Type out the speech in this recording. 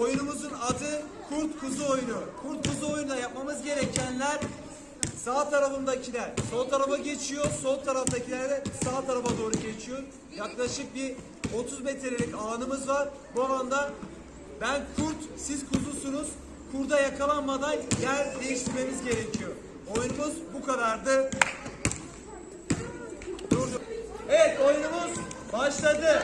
oyunumuzun adı Kurt Kuzu oyunu. Kurt Kuzu oyunda yapmamız gerekenler sağ tarafımdakiler sol tarafa geçiyor, sol taraftakiler de sağ tarafa doğru geçiyor. Yaklaşık bir 30 metrelik alanımız var. Bu alanda ben kurt, siz kuzusunuz. Kurda yakalanmadan yer değiştirmemiz gerekiyor. Oyunumuz bu kadardı. Durdu. Evet oyunumuz başladı.